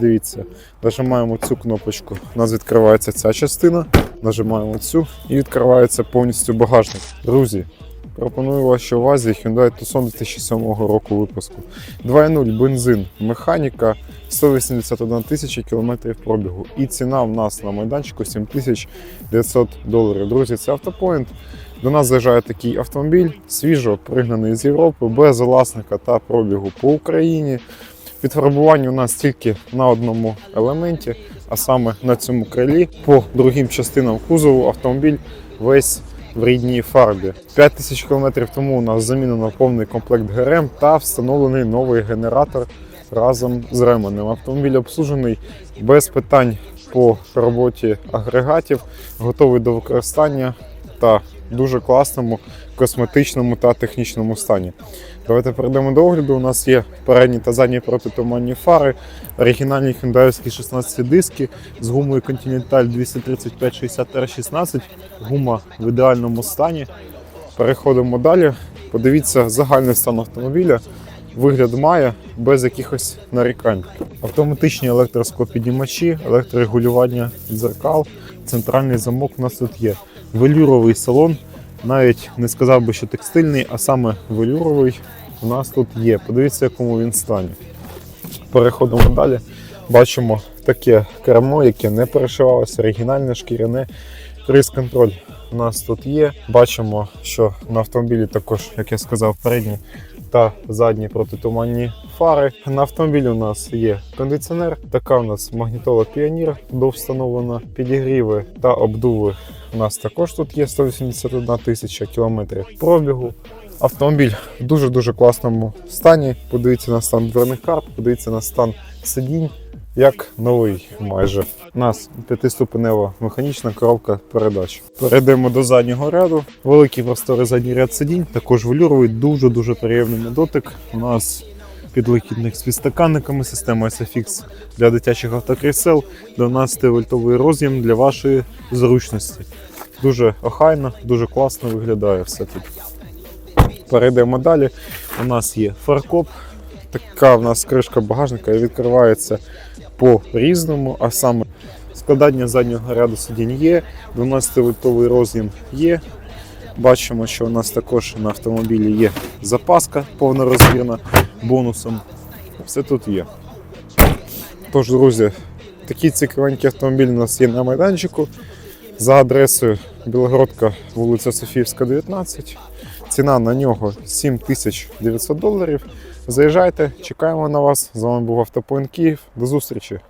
Дивіться, нажимаємо цю кнопочку. У нас відкривається ця частина. Нажимаємо цю і відкривається повністю багажник. Друзі, пропоную вашій увазі Hyundai Tucson 2007 року випуску. 2.0 бензин, механіка, 181 тисяча кілометрів пробігу. І ціна в нас на майданчику 7900 доларів. Друзі, це автопоінт. До нас заїжджає такий автомобіль, свіжо пригнаний з Європи, без власника та пробігу по Україні. Підфарбування у нас тільки на одному елементі, а саме на цьому крилі. По другим частинам кузову автомобіль весь в рідній фарбі. 5 тисяч кілометрів тому у нас замінено повний комплект ГРМ та встановлений новий генератор разом з ременем. Автомобіль обслужений без питань по роботі агрегатів, готовий до використання та дуже класному косметичному та технічному стані. Давайте перейдемо до огляду. У нас є передні та задні протитуманні фари, оригінальні хюндаївські 16 диски з гумою Continental 235 60 16 Гума в ідеальному стані. Переходимо далі. Подивіться загальний стан автомобіля. Вигляд має без якихось нарікань. Автоматичні електросклопіднімачі, електрорегулювання дзеркал, центральний замок у нас тут є. Велюровий салон, навіть не сказав би, що текстильний, а саме велюровий у нас тут є. Подивіться, якому він стані. Переходимо далі. Бачимо таке кермо, яке не перешивалося, оригінальне шкіряне. Круїз-контроль у нас тут є. Бачимо, що на автомобілі також, як я сказав, передні та задні протитуманні фари. На автомобілі у нас є кондиціонер. Така у нас магнітола Піонір довстановлена. Підігріви та обдуви у нас також тут є 181 тисяча кілометрів пробігу. Автомобіль в дуже-дуже класному стані. Подивіться на стан дверних карт, подивіться на стан сидінь. Як новий майже. У нас п'ятиступенева механічна коробка передач. Перейдемо до заднього ряду. Великий просторий задній ряд сидінь, також велюровий, дуже-дуже приємний дотик. У нас підлокітник з підстаканниками, система SFX для дитячих автокрісел, 12 вольтовий роз'єм для вашої зручності. Дуже охайно, дуже класно виглядає все тут. Перейдемо далі. У нас є фаркоп. Така в нас кришка багажника і відкривається по-різному, а саме складання заднього ряду сидінь є, 12-вольтовий роз'єм є. Бачимо, що у нас також на автомобілі є запаска повнорозмірна бонусом. Все тут є. Тож, друзі, такі цікавенькі автомобіль у нас є на майданчику за адресою Білогородка, вулиця Софіївська, 19. Ціна на нього 7900 доларів. Заїжджайте, чекаємо на вас. З вами був Автопоінт Київ. До зустрічі!